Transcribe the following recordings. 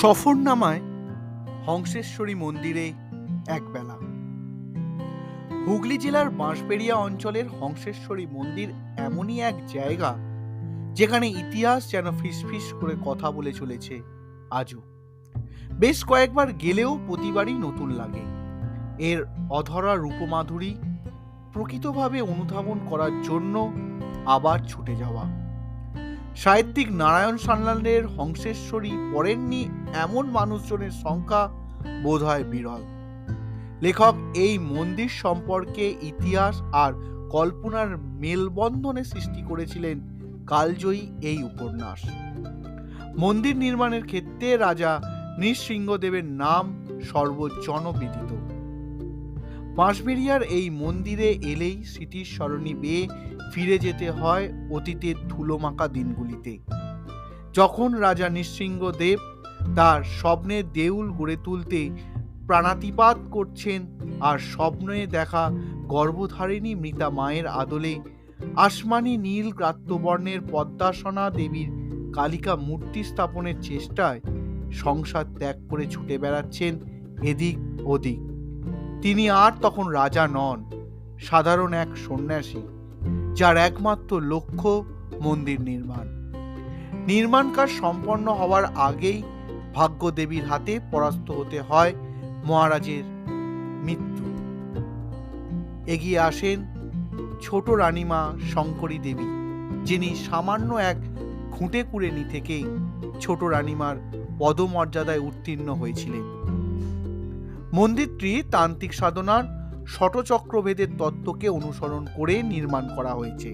সফরনামায় হংসেশ্বরী মন্দিরে একবেলা। হুগলি জেলার বাঁশবেড়িয়া অঞ্চলের হংসেশ্বরী মন্দির এমনই এক জায়গা যেখানে ইতিহাস যেন ফিসফিস করে কথা বলে চলেছে আজও। বেশ কয়েকবার গেলেও প্রতিবারই নতুন লাগে। এর অধরা রূপমাধুরী প্রকৃতভাবে অনুধাবন করার জন্য আবার ছুটে যাওয়া। সাহিত্যিক নারায়ণ সান্যালের হংসেশ্বরী পড়েননি এমন মানুষজনের সংখ্যা বোধ হয় বিরল। লেখক এই মন্দির সম্পর্কে ইতিহাস আর কল্পনার মেলবন্ধনে সৃষ্টি করেছিলেন কালজয়ী এই উপন্যাস। মন্দির নির্মাণের ক্ষেত্রে রাজা নৃসিংহদেবের নাম সর্বজনবিদিত। বাঁশবেড়িয়ার এই মন্দিরে এলেই স্মৃতির সরণি বেয়ে ফিরে যেতে হয় অতীতের ধুলোমাখা দিনগুলিতে। যখন রাজা নৃসিংহদেব তার স্বপ্নের দেউল গড়ে তুলতে প্রাণাতিপাত করছেন আর স্বপ্নে দেখা গর্ভধারিণী মৃতা মায়ের আদলে আসমানি নীল গ্রাত্যবর্ণের পদ্মাসনা দেবীর কালিকা মূর্তি স্থাপনের চেষ্টায় সংসার ত্যাগ করে ছুটে বেড়াচ্ছেন এদিক ওদিক। তিনি আর তখন রাজা নন, সাধারণ এক সন্ন্যাসী, যার একমাত্র লক্ষ্য মন্দির নির্মাণ। নির্মাণ কাজ সম্পন্ন হওয়ার আগেই ভাগ্যদেবীর হাতে পরাস্ত হতে হয় মহারাজের মৃত্যু। এগিয়ে আসেন ছোট রানীমা শঙ্করী দেবী, যিনি সামান্য এক খুঁটে কুড়েনি থেকেই ছোট রানীমার পদমর্যাদায় উত্তীর্ণ হয়েছিলেন। মন্দিরটি তান্ত্রিক সাধনার ষটচক্রভেদের তত্ত্বকে অনুসরণ করে নির্মাণ করা হয়েছে।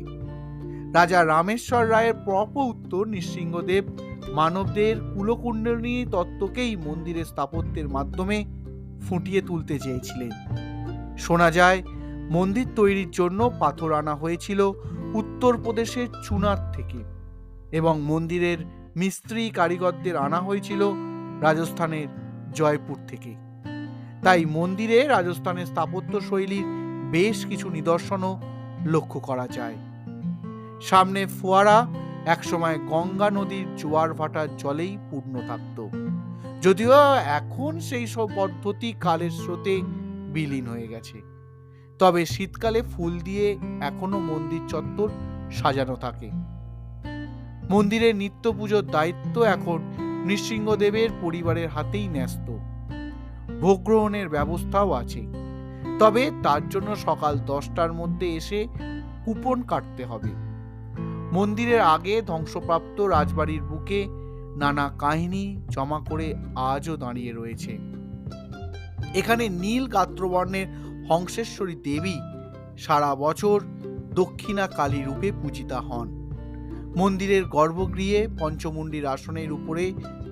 রাজা রামেশ্বর রায়ের প্রপ উত্তর নৃসিংহদেব মানবদের কুলকুণ্ডলী তত্ত্বকেই মন্দিরের স্থাপত্যের মাধ্যমে ফুটিয়ে তুলতে চেয়েছিলেন। শোনা যায়, মন্দির তৈরির জন্য পাথর আনা হয়েছিল উত্তরপ্রদেশের চুনার থেকে এবং মন্দিরের মিস্ত্রি কারিগরদের আনা হয়েছিল রাজস্থানের জয়পুর থেকে। তাই মন্দিরে রাজস্থানের স্থাপত্য শৈলীর বেশ কিছু নিদর্শনও লক্ষ্য করা যায়। সামনে ফোয়ারা একসময় গঙ্গা নদীর জোয়ার ভাটার জলেই পূর্ণ থাকত। যদিও এখন সেই সব পদ্ধতি কালের স্রোতে বিলীন হয়ে গেছে। তবে শীতকালে ফুল দিয়ে এখনও মন্দির চত্বর সাজানো থাকে। মন্দিরের নিত্য পুজোর দায়িত্ব এখন নৃসিংহদেবের পরিবারের হাতেই ন্যস্ত। ভোগ গ্রহণের ব্যবস্থাও আছে। তবে তার জন্য সকাল দশটার মধ্যে এসে কুপন কাটতে হবে। মন্দিরের আগে ধ্বংসপ্রাপ্ত রাজবাড়ির বুকে নানা কাহিনী জমা করে আজও দাঁড়িয়ে রয়েছে। এখানে নীল গাত্রবর্ণের হংসেশ্বরী দেবী সারা বছর দক্ষিণা কালী রূপে পূজিতা হন। মন্দিরের গর্ভগৃহে পঞ্চমুণ্ডির আসনের উপরে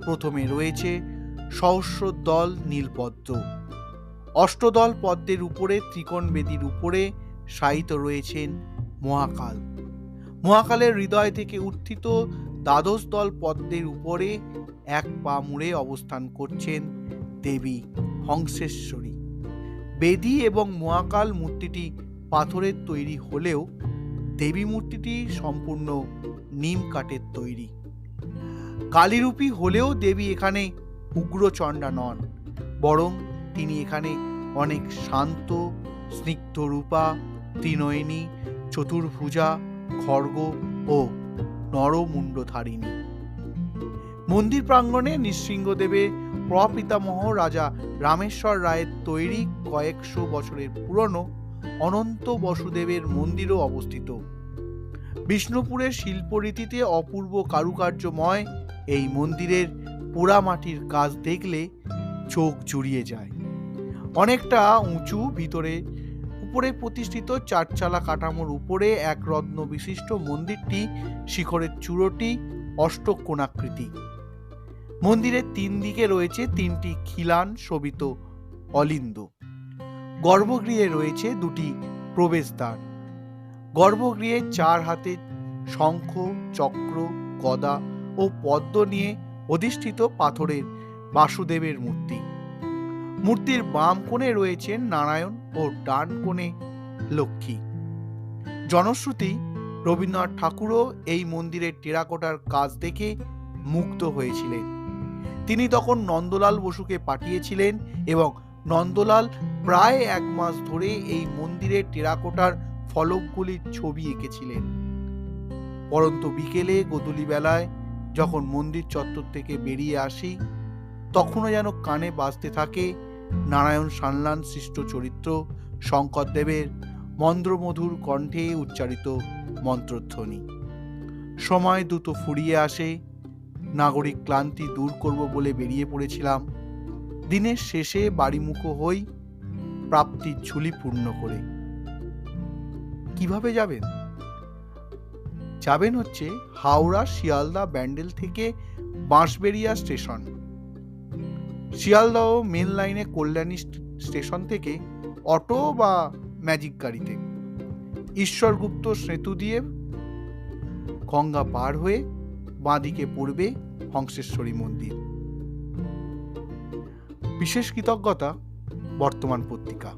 প্রথমে রয়েছে সহস্র দল নীলপদ্ম। অষ্টদল পদ্মের উপরে ত্রিকোণ বেদির উপরে শায়িত রয়েছেন মহাকাল। মহাকালের হৃদয় থেকে উত্থিত দ্বাদশ দল পদ্মের উপরে এক পা মুড়ে অবস্থান করছেন দেবী হংসেশ্বরী। বেদী এবং মহাকাল মূর্তিটি পাথরের তৈরি হলেও দেবী মূর্তিটি সম্পূর্ণ নিম কাঠের তৈরি। কালীরূপী হলেও দেবী এখানে উগ্রচণ্ডা নন, বরং তিনি এখানে অনেক শান্ত, স্নিগ্ধ রূপা, ত্রিনয়নী, চতুর্ভুজা, খর্গ ও নরমুণ্ডধারিণী। মন্দির প্রাঙ্গণে নৃসিংহদেবের প্রপিতামহ রাজা রামেশ্বর রায়ের তৈরি কয়েকশো বছরের পুরনো অনন্ত বসুদেবের মন্দিরও অবস্থিত। বিষ্ণুপুরের শিল্পরীতিতে অপূর্ব কারুকার্যময় এই মন্দিরের পোড়ামাটির কাজ দেখলে চোখ জুড়িয়ে যায়। অনেকটা উঁচু, ভিতরে উপরে প্রতিষ্ঠিত চারচালা কাঠামোর উপরে এক রত্ন বিশিষ্ট মন্দিরটি, শিখরের চূড়োটি, অষ্টকোণাকৃতি। মন্দিরের তিন দিকে রয়েছে তিনটি খিলান শোভিত অলিন্দ। গর্ভগৃহে রয়েছে দুটি প্রবেশদ্বার। গর্ভগৃহে চার হাতে শঙ্খ, চক্র, গদা ও পদ্ম নিয়ে অধিষ্ঠিত পাথরের বাসুদেবের মূর্তি। মূর্তির বাম কোণে রয়েছেন নারায়ণ ও ডান কোণে লক্ষ্মী। জনশ্রুতি, রবীন্দ্রনাথ ঠাকুরও এই মন্দিরের টেরাকোটার কাজ দেখে মুগ্ধ হয়েছিলেন। তিনি তখন নন্দলাল বসুকে পাঠিয়েছিলেন এবং নন্দলাল প্রায় এক মাস ধরে এই মন্দিরের টেরাকোটার ফলকগুলির ছবি এঁকেছিলেন। পরন্ত বিকেলে গোধূলি বেলায় যখন মন্দির চত্বর থেকে বেরিয়ে আসি, তখনও যেন কানে বাজতে থাকে নারায়ণ সানলান সৃষ্ট চরিত্র শঙ্করদেবের মন্দ্রমধুর কণ্ঠে উচ্চারিত মন্ত্রধ্বনি। সময় দ্রুত ফুরিয়ে আসে, নাগরিক ক্লান্তি দূর করব বলে বেরিয়ে পড়েছিলাম। দিনের শেষে বাড়িমুখো হই প্রাপ্তির ঝুলি পূর্ণ করে। কীভাবে যাবেন? যাবেন হচ্ছে হাওড়া শিয়ালদা ব্যান্ডেল থেকে বাঁশবেড়িয়া স্টেশন। শিয়ালদহ মেন লাইনে কল্যাণী স্টেশন থেকে অটো বা ম্যাজিক গাড়িতে। ঈশ্বরগুপ্ত সেতু দিয়ে গঙ্গা পার হয়ে বাঁদিকে পড়বে হংসেশ্বরী মন্দির। বিশেষ কৃতজ্ঞতা বর্তমান পত্রিকা।